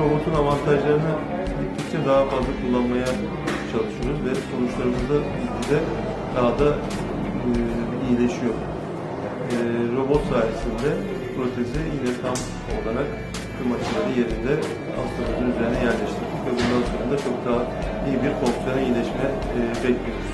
robotun avantajlarını gittikçe daha fazla kullanmaya çalışıyoruz ve sonuçlarımız da gitgide daha da e, iyileşiyor. E, robot sayesinde protezi yine tam olarak tüm açıları yerinde hastamızın üzerine yerleştirdik ve bundan sonra da çok daha iyi bir fonksiyona iyileşme e, bekliyoruz.